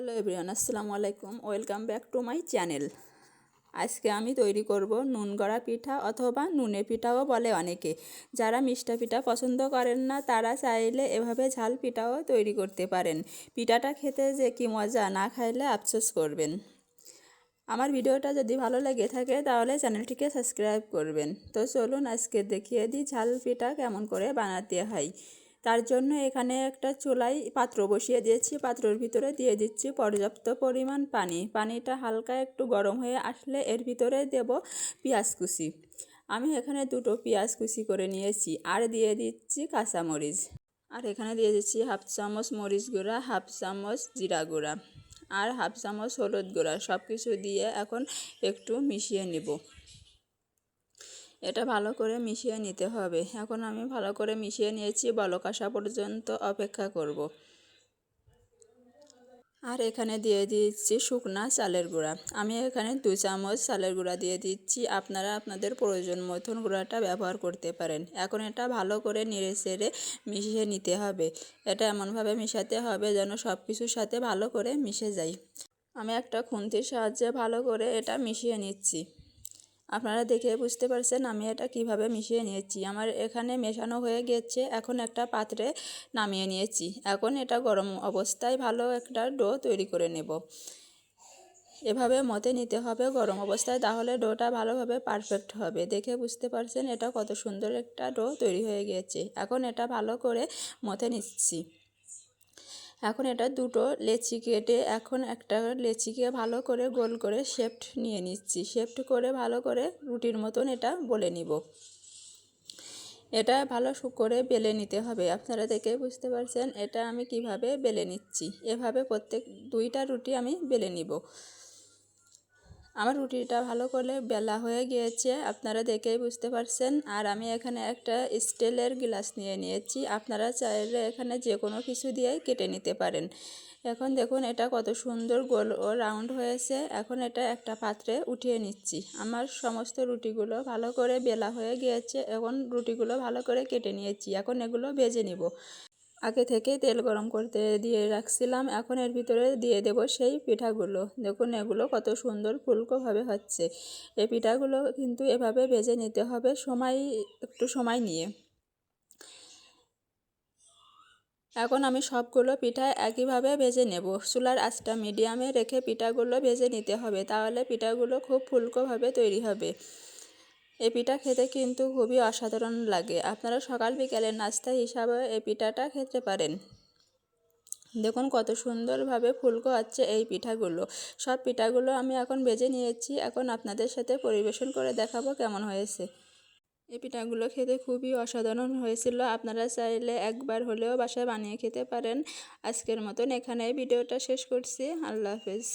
Hello everyone, আসসালামু আলাইকুম। Welcome back to my channel. আজকে আমি তৈরি করব নুন গড়া পিঠা অথবা নুনে পিঠাও বলে অনেকে। যারা মিষ্টা পিঠা পছন্দ করেন না, তারা চাইলে এভাবে ঝাল পিঠাও তৈরি করতে পারেন। পিঠাটা খেতে যে কি মজা, না খাইলে আফসোস করবেন। আমার ভিডিওটা যদি ভালো লেগে থাকে, তাহলে চ্যানেলটিকে সাবস্ক্রাইব করবেন। তো চলুন আজকে দেখিয়ে দিই ঝাল পিঠা কেমন করে বানাতে হয়। তার জন্য এখানে একটা চুলাই পাত্র বসিয়ে দিয়েছি। পাত্রের ভিতরে দিয়ে দিচ্ছি পর্যাপ্ত পরিমাণ পানি। পানিটা হালকা একটু গরম হয়ে আসলে এর ভিতরে দেব পেঁয়াজ কুচি। আমি এখানে দুটো পেঁয়াজ কুচি করে নিয়েছি আর দিয়ে দিচ্ছি কাঁচামরিচ। আর এখানে দিয়ে দিচ্ছি হাফ চামচ মরিচ গুঁড়া, হাফ চামচ জিরা গুঁড়া। আর হাফ চামচ হলুদ গুঁড়া। সব কিছু দিয়ে এখন একটু মিশিয়ে নেব। এটা ভালো করে মিশিয়ে নিতে হবে। এখন আমি ভালো করে মিশিয়ে নিয়েছি বলক আসা পর্যন্ত অপেক্ষা করব। আর এখানে দিয়ে দিচ্ছি শুকনা চালের গুঁড়া। আমি এখানে দু চামচ চালের গুঁড়া দিয়ে দিচ্ছি। আপনারা আপনাদের প্রয়োজন মতন গুঁড়াটা ব্যবহার করতে পারেন। এখন এটা ভালো করে নেড়ে চেড়ে মিশিয়ে নিতে হবে। এটা এমনভাবে মিশাতে হবে যেন সব কিছুর সাথে ভালো করে মিশে যায়। আমি একটা খুন্তির সাহায্যে ভালো করে এটা মিশিয়ে নিচ্ছি। আপনারা দেখে বুঝতে পারছেন আমি এটা কীভাবে মিশিয়ে নিয়েছি। আমার এখানে মেশানো হয়ে গেছে, এখন একটা পাত্রে নামিয়ে নিয়েছি। এখন এটা গরম অবস্থায় ভালো একটা ডো তৈরি করে নেব। এভাবে মতে নিতে হবে গরম অবস্থায়, তাহলে ডোটা ভালোভাবে পারফেক্ট হবে। দেখে বুঝতে পারছেন এটা কত সুন্দর একটা ডো তৈরি হয়ে গিয়েছে এখন এটা ভালো করে মতে নিচ্ছি। এখন এটা দুটো লেচি কেটে এখন একটা লেচিকে ভালো করে গোল করে শেফট নিয়ে নিচ্ছি। শেফট করে ভালো করে রুটির মতন এটা বলে নিব। এটা ভালো করে বেলে নিতে হবে। আপনারা দেখে বুঝতে পারছেন এটা আমি কীভাবে বেলে নিচ্ছি। এভাবে প্রত্যেক দুইটা রুটি আমি বেলে নিব। আমার রুটিটা ভালো করে বেলা হয়ে গিয়েছে, আপনারা দেখেই বুঝতে পারছেন। আর আমি এখানে একটা স্টিলের গ্লাস নিয়ে নিয়েছি, আপনারা চাইলে এখানে যে কোনো কিছু দিয়েই কেটে নিতে পারেন। এখন দেখুন, এটা কত সুন্দর গোল ও রাউন্ড হয়েছে। এখন এটা একটা পাত্রে উঠিয়ে নিচ্ছি। আমার সমস্ত রুটিগুলো ভালো করে বেলা হয়ে গিয়েছে, এখন রুটিগুলো ভালো করে কেটে নিয়েছি। এখন এগুলো ভেজে নিব। আগে থেকেই তেল গরম করতে দিয়ে রাখছিলাম, এখন এর ভিতরে দিয়ে দেব সেই পিঠাগুলো। দেখুন, এগুলো কত সুন্দর ফুলকোভাবে হচ্ছে। এই পিঠাগুলো কিন্তু এভাবে ভেজে নিতে হবে সময়, একটু সময় নিয়ে। এখন আমি সবগুলো পিঠা একইভাবে ভেজে নেব। চুলার আঁচটা মিডিয়ামে রেখে পিঠাগুলো ভেজে নিতে হবে, তাহলে পিঠাগুলো খুব ফুলকোভাবে তৈরি হবে। এই পিঠা খেতে কিন্তু খুবই অসাধারণ লাগে। আপনারা সকাল বিকেলের নাস্তা হিসাবে এই পিঠাটা খেতে পারেন। দেখুন কত সুন্দরভাবে ফুলকো আছে এই পিঠাগুলো। সব পিঠাগুলো আমি এখন বেজে নিয়েছি। এখন আপনাদের সাথে পরিবেশন করে দেখাবো কেমন হয়েছে। এই পিঠাগুলো খেতে খুবই অসাধারণ হয়েছিল। আপনারা চাইলে একবার হলেও বাসায় বানিয়ে খেতে পারেন। আজকের মতন এখানে ভিডিওটা শেষ করছি। আল্লাহ হাফেজ।